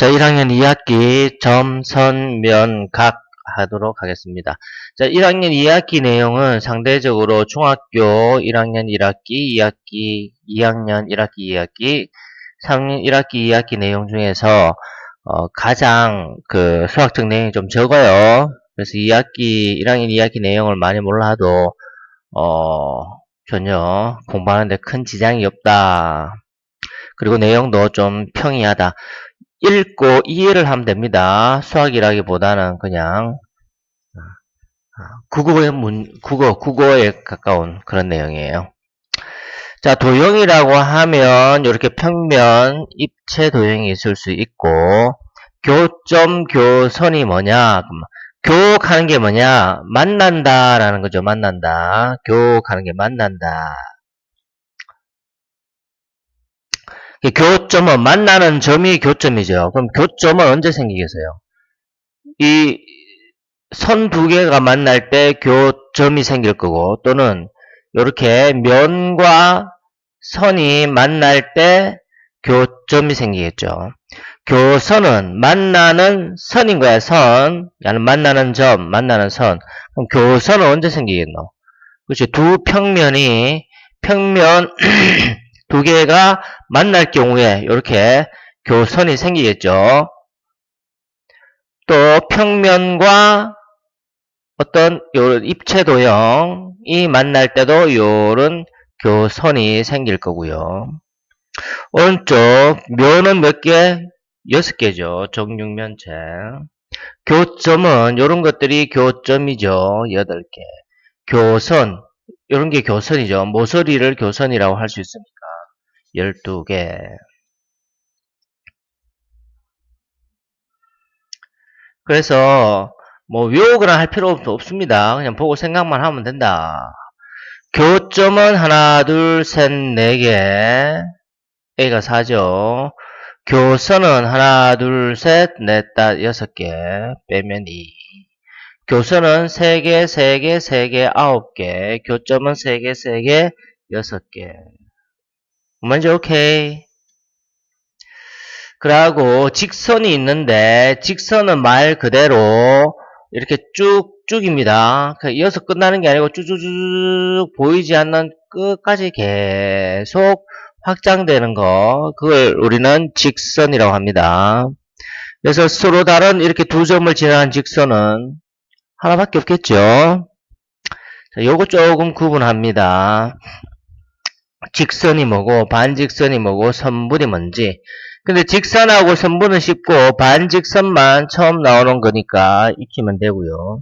자, 1학년 2학기 점, 선, 면, 각 하도록 하겠습니다. 자, 1학년 2학기 내용은 상대적으로 중학교 1학년 1학기, 2학기, 2학년 1학기, 2학기, 3학년 1학기, 2학기 내용 중에서 어, 가장 그 수학적 내용이 좀 적어요. 그래서 2학기, 1학년 2학기 내용을 많이 몰라도 어, 전혀 공부하는데 큰 지장이 없다. 그리고 내용도 좀 평이하다. 읽고 이해를 하면 됩니다. 수학이라기보다는 그냥 아, 국어의 문, 국어, 국어에 가까운 그런 내용이에요. 자, 도형이라고 하면 이렇게 평면, 입체 도형이 있을 수 있고 교점, 교선이 뭐냐? 교육하는 게 뭐냐? 만난다라는 거죠. 만난다. 교육하는 게 만난다. 교점은 만나는 점이 교점이죠. 그럼 교점은 언제 생기겠어요? 이 선 두 개가 만날 때 교점이 생길 거고 또는 이렇게 면과 선이 만날 때 교점이 생기겠죠. 교선은 만나는 선인 거야, 선. 야는 만나는 점, 만나는 선. 그럼 교선은 언제 생기겠노? 그렇지. 두 평면이, 평면 두 개가 만날 경우에 이렇게 교선이 생기겠죠. 또 평면과 어떤 요 입체 도형이 만날 때도 요런 교선이 생길 거고요. 오른쪽 면은 몇 개? 여섯 개죠. 정육면체. 교점은 이런 것들이 교점이죠. 여덟 개. 교선 이런 게 교선이죠. 모서리를 교선이라고 할 수 있습니까? 12개. 그래서 뭐 외우거나 할 필요 없습니다. 그냥 보고 생각만 하면 된다. 교점은 하나, 둘, 셋, 네 개. A가 4죠. 교선은 하나, 둘, 셋, 넷, 다, 여섯 개. 빼면 2. 교선은 3개, 3개, 3개, 9개. 교점은 3개, 3개, 6개. 먼저 오케이. 그러고 직선이 있는데 직선은 말 그대로 이렇게 쭉쭉입니다. 이어서 끝나는 게 아니고 쭉쭉쭉 보이지 않는 끝까지 계속 확장되는 거 그걸 우리는 직선이라고 합니다. 그래서 서로 다른 이렇게 두 점을 지나는 직선은 하나밖에 없겠죠. 자, 요거 조금 구분합니다. 직선이 뭐고 반직선이 뭐고 선분이 뭔지. 근데 직선하고 선분은 쉽고 반직선만 처음 나오는 거니까 익히면 되고요.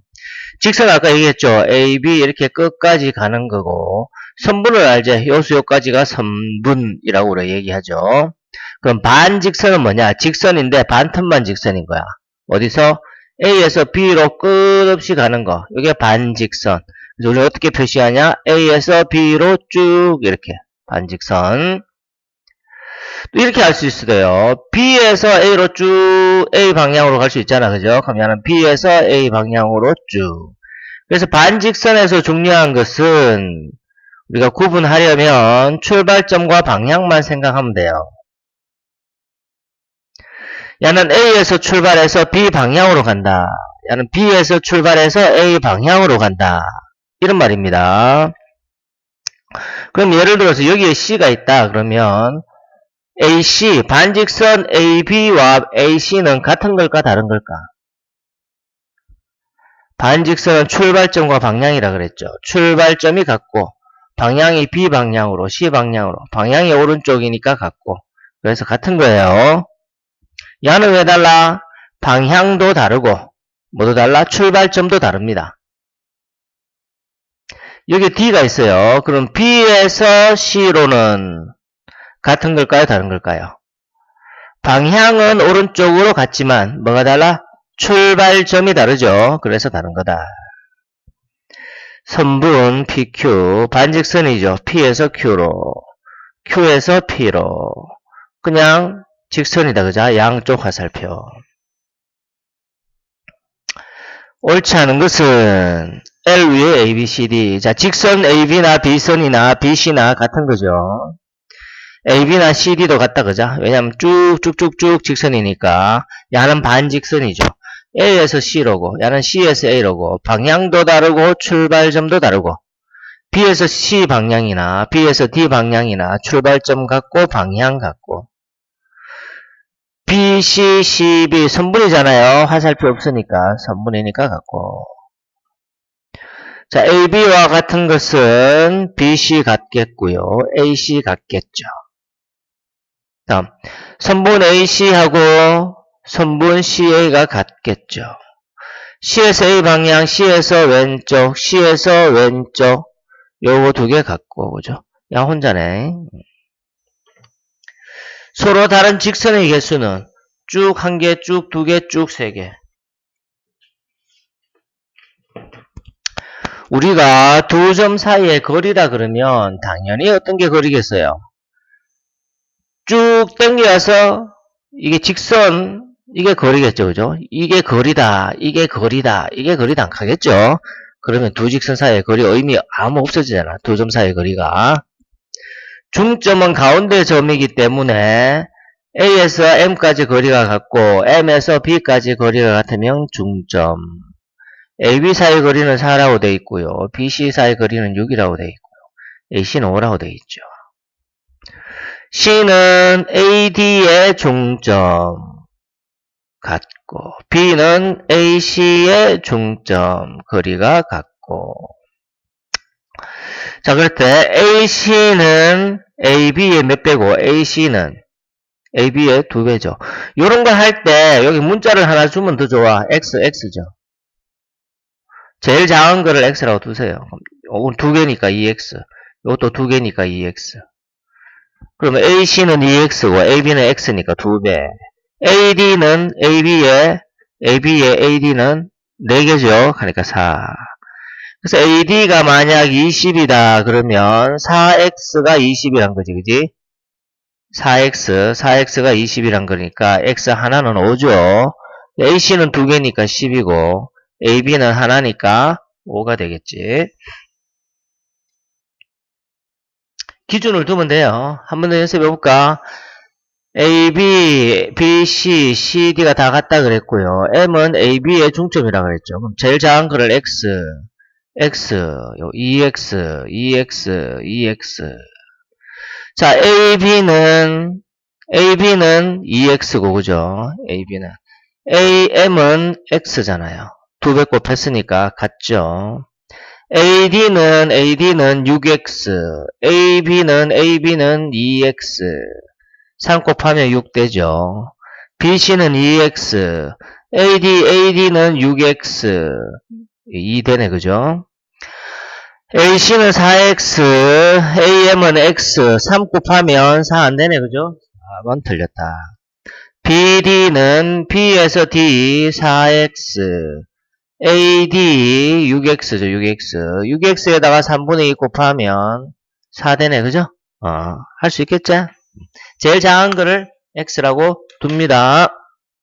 직선 아까 얘기했죠? A, B 이렇게 끝까지 가는 거고 선분을 알죠 요수 요까지가 선분이라고 우리가 얘기하죠. 그럼 반직선은 뭐냐? 직선인데 반틈만 직선인 거야. 어디서? A에서 B로 끝없이 가는 거. 이게 반직선. 그래서 우리 어떻게 표시하냐? A에서 B로 쭉 이렇게 반직선. 또 이렇게 할 수 있어요. B에서 A로 쭉 A 방향으로 갈 수 있잖아. 그죠? 얘는 B에서 A 방향으로 쭉. 그래서 반직선에서 중요한 것은 우리가 구분하려면 출발점과 방향만 생각하면 돼요. 얘는 A에서 출발해서 B 방향으로 간다. 얘는 B에서 출발해서 A 방향으로 간다. 이런 말입니다. 그럼 예를 들어서 여기에 C가 있다. 그러면 AC, 반직선 AB와 AC는 같은 걸까 다른 걸까? 반직선은 출발점과 방향이라 그랬죠. 출발점이 같고 방향이 B 방향으로 C 방향으로 방향이 오른쪽이니까 같고 그래서 같은 거예요. 야는 왜 달라? 방향도 다르고 모두 달라? 출발점도 다릅니다. 여기 D가 있어요. 그럼 B에서 C로는 같은 걸까요? 다른 걸까요? 방향은 오른쪽으로 갔지만 뭐가 달라? 출발점이 다르죠. 그래서 다른 거다. 선분 PQ 반직선이죠. P에서 Q로 Q에서 P로 그냥 직선이다. 그죠? 양쪽 화살표 옳지 않은 것은 L 위에 A, B, C, D. 자, 직선 AB나 B선이나 BC나 같은 거죠. AB나 CD도 같다, 그죠? 왜냐면 쭉쭉쭉쭉 직선이니까. 야는 반직선이죠. A에서 C로고, 야는 C에서 A로고, 방향도 다르고, 출발점도 다르고, B에서 C 방향이나, B에서 D 방향이나, 출발점 같고, 방향 같고, B, C, C, B 선분이잖아요. 화살표 없으니까 선분이니까 같고. 자, AB와 같은 것은 BC 같겠고요. AC 같겠죠. 다음, 선분 AC하고 선분 CA가 같겠죠. C에서 A 방향, C에서 왼쪽, C에서 왼쪽, 요거 두 개 같고, 그죠? 야, 혼자네. 서로 다른 직선의 개수는 쭉 한 개, 쭉 두 개, 쭉 세 개. 우리가 두 점 사이의 거리다 그러면 당연히 어떤 게 거리겠어요? 쭉 당겨서 이게 직선 이게 거리겠죠, 그죠? 이게 거리다, 이게 거리다, 이게 거리다 안 가겠죠? 그러면 두 직선 사이의 거리 의미 아무 없어지잖아. 두 점 사이의 거리가. 중점은 가운데 점이기 때문에 A에서 M까지 거리가 같고 M에서 B까지 거리가 같으면 중점. AB 사이 거리는 4라고 되어 있고요. BC 사이 거리는 6이라고 되어 있고요. AC는 5라고 되어 있죠. C는 AD의 중점 같고 B는 AC의 중점 거리가 같고 자 그럴 때 AC는 AB의 몇 배고 AC는 AB의 두 배죠. 이런 거할때 여기 문자를 하나 주면 더 좋아. X, X죠. 제일 작은 거를 x라고 두세요. 이건 두 개니까 2x. 이것도 두 개니까 2x. 그러면 AC는 2x고 AB는 x니까 두 배. AD는 AB의 AB의 AD는 4개죠. 그러니까 4. 그래서 AD가 만약 20이다 그러면 4x가 20이란 거지. 그지? 4x, 4x가 20이란 거니까 x 하나는 5죠. AC는 두 개니까 10이고 AB는 하나니까 5가 되겠지. 기준을 두면 돼요. 한 번 더 연습해볼까? AB, BC, CD가 다 같다 그랬고요. M은 AB의 중점이라 그랬죠. 그럼 제일 작은 거를 X, X, 요 EX, EX, EX. 자, AB는, AB는 EX고, 그죠? AB는. AM은 X잖아요. 두 배 곱했으니까 같죠. AD는 AD는 6x, AB는 AB는 2x, 3 곱하면 6 되죠. BC는 2x, AD AD는 6x, 2 되네 그죠? AC는 4x, AM은 x, 3 곱하면 4 안 되네 그죠? 4번 틀렸다. BD는 B에서 D 4x, AD 6x죠, 6x. 6x에다가 3분의 2 곱하면 4되네, 그죠? 어, 할 수 있겠죠? 제일 작은 거를 x라고 둡니다.